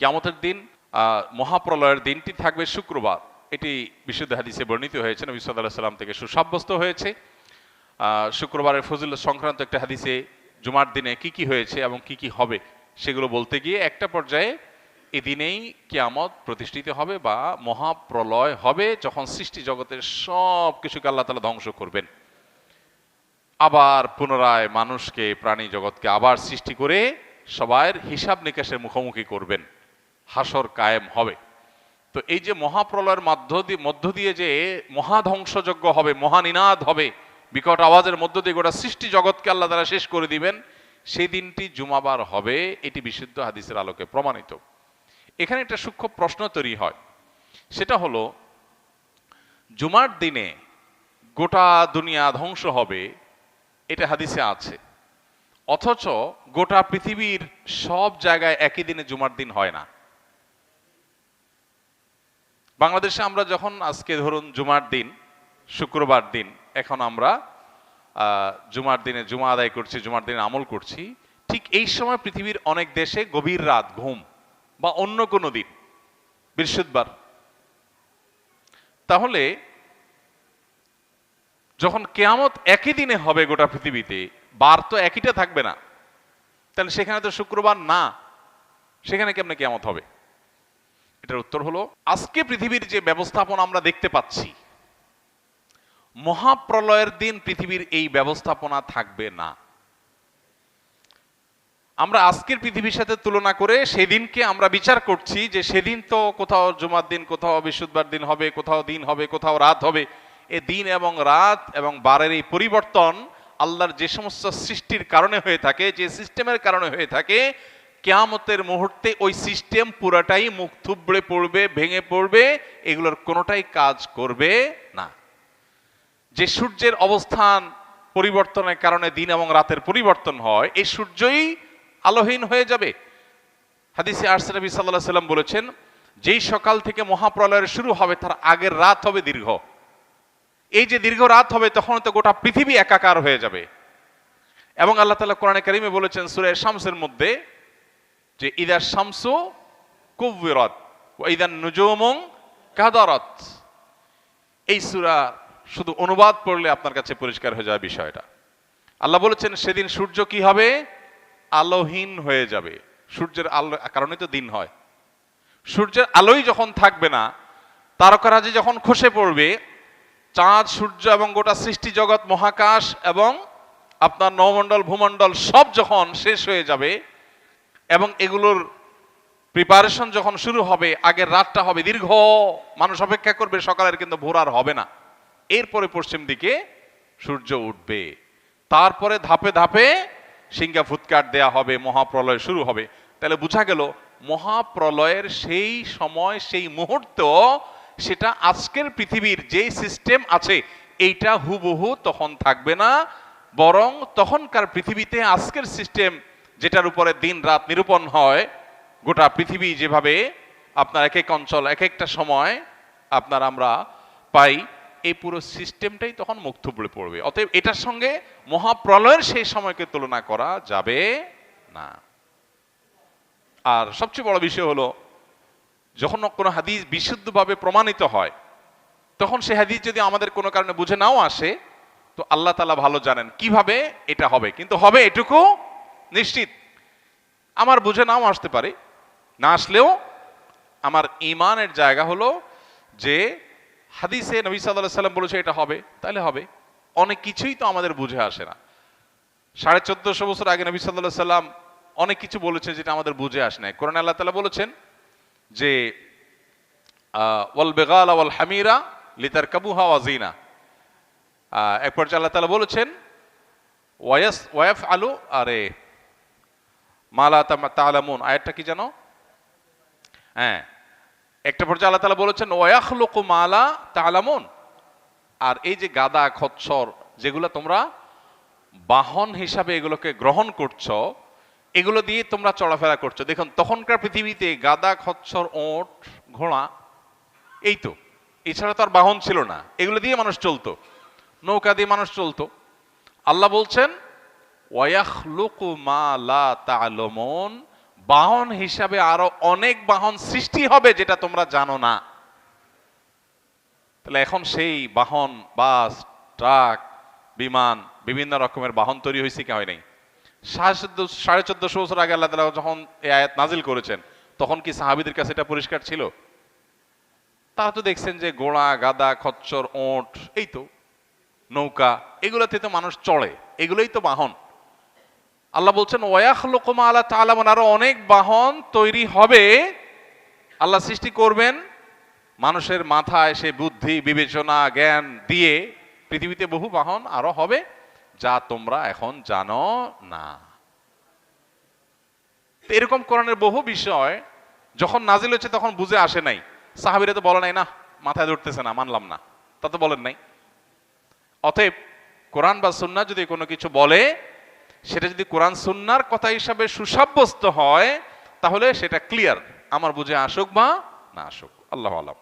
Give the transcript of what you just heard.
কেমতের দিন মহাপ্রলয়ের দিনটি থাকবে শুক্রবার। এটি বিশুদ্ধ হাদিসে বর্ণিত হয়েছে। নবী সাল্লাহ সাল্লাম থেকে সুসাব্যস্ত হয়েছে। শুক্রবারের ফজিল সংক্রান্ত একটা হাদিসে জুমার দিনে কি কি হয়েছে এবং কি কি হবে, সেগুলো বলতে গিয়ে একটা পর্যায়ে এদিনেই কিয়ামত প্রতিষ্ঠিত হবে বা মহাপ্রলয় হবে যখন সৃষ্টি জগতের সব কিছুকে আল্লাহ তালা ধ্বংস করবেন। আবার পুনরায় মানুষকে, প্রাণী জগৎকে আবার সৃষ্টি করে সবাইয়ের হিসাব নিকাশের মুখোমুখি করবেন। হাসর কায়েম হবে। তো এই যে মহাপ্রলয়ের মধ্য দিয়ে মধ্য দিয়ে যে মহাধ্বংসযজ্ঞ হবে, মহানিনাদ হবে, বিকট আওয়াজের মধ্য দিয়ে গোটা সৃষ্টি জগৎকে আল্লাহ তারা শেষ করে দিবেন, সেই দিনটি জুমাবার হবে, এটি বিশুদ্ধ হাদিসের আলোকে প্রমাণিত। এখানে একটা সূক্ষ্ম প্রশ্ন তৈরি হয়। সেটা হলো, জুমার দিনে গোটা দুনিয়া ধ্বংস হবে, এটা হাদিসে আছে। অথচ গোটা পৃথিবীর সব জায়গায় একই দিনে জুমার দিন হয় না। বাংলাদেশে আমরা যখন আজকে ধরুন জুমার দিন, শুক্রবার দিন, এখন আমরা জুমার দিনে জুমা আদায় করছি, জুমার দিনে আমল করছি, ঠিক এই সময় পৃথিবীর অনেক দেশে গভীর রাত, ঘুম, বা অন্য কোনো দিন, বৃহস্পতিবার। তাহলে, যখন কেয়ামত একই দিনে হবে গোটা পৃথিবীতে, বার তো একইটা থাকবে না, তাহলে সেখানে তো শুক্রবার না, সেখানে কেমনে কেয়ামত হবে? এটার উত্তর হলো, আজকে পৃথিবীর যে ব্যবস্থাপনা আমরা দেখতে পাচ্ছি, মহাপ্রলয়ের দিন পৃথিবীর এই ব্যবস্থাপনা থাকবে না। আমরা আজকের পৃথিবীর সাথে তুলনা করে সেদিনকে আমরা বিচার করছি যে সেদিন তো কোথাও জুমার দিন, কোথাও বৃহস্পতিবার দিন হবে, কোথাও দিন হবে, কোথাও রাত হবে। এ দিন এবং রাত এবং বারের এই পরিবর্তন আল্লাহর যে সমস্ত সৃষ্টির কারণে হয়ে থাকে, যে সিস্টেমের কারণে হয়ে থাকে কেয়ামতের মুহূর্তে ওই সিস্টেম পুরাটাই মুখ থুবড়ে পড়বে, ভেঙে পড়বে, এগুলোর কোনোটাই কাজ করবে না। যে সূর্যের অবস্থান পরিবর্তনের কারণে দিন এবং রাতের পরিবর্তন হয় এই সূর্যই আলোহীন হয়ে যাবে। হাদিসে আরসে নবী সাল্লাহ সাল্লাম বলেছেন, যেই সকাল থেকে মহাপ্রলয়ের শুরু হবে, তার আগের রাত হবে দীর্ঘ। এই যে দীর্ঘ রাত হবে তখন তো গোটা পৃথিবী একাকার হয়ে যাবে। এবং আল্লাহ তালা কোরআনে কারিমে বলেছেন, সুরে শামসের মধ্যে যে ইদার শামসু কুবিরত ইদার নুজুমং কাদারত। এই সুরা শুধু অনুবাদ পড়লে আপনার কাছে পরিষ্কার হয়ে যাবে বিষয়টা। আল্লাহ বলেছেন, সেদিন সূর্য কি হবে? আলোহীন হয়ে যাবে। সূর্যের আলো কারণে তো দিন হয়। সূর্যের আলোই যখন থাকবে না, তারকারাজি যখন খসে পড়বে, চাঁদ, সূর্য এবং গোটা সৃষ্টি জগৎ, মহাকাশ এবং আপনার নমণ্ডল, ভূমণ্ডল সব যখন শেষ হয়ে যাবে এবং এগুলোর প্রিপারেশন যখন শুরু হবে, আগের রাতটা হবে দীর্ঘ, মানুষ অপেক্ষা করবে, সকালের কিন্তু ভোর আর হবে না। এরপরে পশ্চিম দিকে সূর্য উঠবে। তারপরে ধাপে ধাপে সিংহা ফুৎকার দেয়া হবে, মহাপ্রলয় শুরু হবে। তাহলে বোঝা গেল, মহাপ্রলয়ের সেই সময়, সেই মুহূর্ত, সেটা আজকের পৃথিবীর যেই সিস্টেম আছে, এইটা হুবহু তখন থাকবে না, বরং তখনকার পৃথিবীতে আজকের সিস্টেম যেটার উপরে দিন রাত নিরূপণ হয়, গোটা পৃথিবী যেভাবে আপনার এক এক অঞ্চল, এক একটা সময় আপনার আমরা পাই, এই পুরো সিস্টেমটাই তখন মুখ থুবড়ে পড়বে। অতএব এটার সঙ্গে মহাপ্রলয়ের সেই সময়কে তুলনা করা যাবে না। আর সবচেয়ে বড় বিষয় হলো, যখন কোনো হাদিস বিশুদ্ধভাবে প্রমাণিত হয়, তখন সে হাদিস যদি আমাদের কোনো কারণে বুঝে নাও আসে, তো আল্লাহ তালা ভালো জানেন কীভাবে এটা হবে। কিন্তু হবে এটুকু নিশ্চিত। আমার বুঝে নাও আসতে পারে। না আসলেও আমার ইমানের জায়গা হলো যে হাদিসে নবী সাল্লাহ সাল্লাম বলেছে, এটা হবে তাহলে হবে। অনেক কিছুই তো আমাদের বুঝে আসে না। সাড়ে চোদ্দশো বছর আগে নবী সাল্লাহ সাল্লাম অনেক কিছু বলেছে যেটা আমাদের বুঝে আসে না কোরআন আল্লাহ তালা বলেছেন যে ওয়াল বেগাল ওয়াল হামিরা লিতার কাবুহা ওয়াজিনা এক পর্যায়ে আল্লাহ তালা বলেছেন, ওয়াস ওয়াফ আলু আরে মালা তালামুন। আয়াতটা কি জানো? হ্যাঁ। একটা পর্যায়ে আল্লাহ তালা বলেছেন, ওয়াখলুক মালা তালামুন। আর এই যে গাদা খচ্চর যেগুলো তোমরা বাহন হিসাবে এগুলোকে গ্রহণ করছ, এগুলো দিয়ে তোমরা চলাফেরা করছ। দেখুন, তখনকার পৃথিবীতে গাদা খচ্চর ওট, ঘোড়া, এই তো। এছাড়া তো আর বাহন ছিল না। এগুলো দিয়ে মানুষ চলতো। নৌকা দিয়ে মানুষ চলতো। আল্লাহ বলছেন তা'লামুন বাহন হিসাবে আরও অনেক বাহন সৃষ্টি হবে যেটা তোমরা জানো না। তাহলে এখন সেই বাহন, বাস, ট্রাক, বিমান, বিভিন্ন রকমের বাহন তৈরি হয়েছে কি হয় নাই? সাড়ে চোদ্দ- সাড়ে চোদ্দশো বছর আগে আল্লাহ তাআলা যখন এই আয়াত নাজিল করেছেন, তখন কি সাহাবিদের কাছে এটা পরিষ্কার ছিল? তারা তো দেখছেন যে গোড়া গাদা খচ্চর, ওঁট, এই তো নৌকা, এগুলোতে তো মানুষ চড়ে, এগুলোই তো বাহন। আল্লাহ বলছেন ওয়াখ লোকমা আল্লাহ তালামান আরও অনেক বাহন তৈরি হবে। আল্লাহ সৃষ্টি করবেন মানুষের মাথায় সে বুদ্ধি, বিবেচনা, জ্ঞান দিয়ে পৃথিবীতে বহু বাহন আরও হবে যা তোমরা এখন জানো না। এরকম কোরআনের বহু বিষয় যখন নাজিল হচ্ছে তখন বুঝে আসে নাই। সাহাবিরা তো বলে নাই, না, মাথায় ধরতেছে না, মানলাম না। তা তো বলেন নাই। অতএব কোরআন বা সুন্না যদি কোনো কিছু বলে সেটা যদি কোরআন সুন্নার কথা হিসাবে সুসাব্যস্ত হয়, তাহলে সেটা ক্লিয়ার আমার বুঝে আসুক বা না আসুক। আল্লাহ আলাম।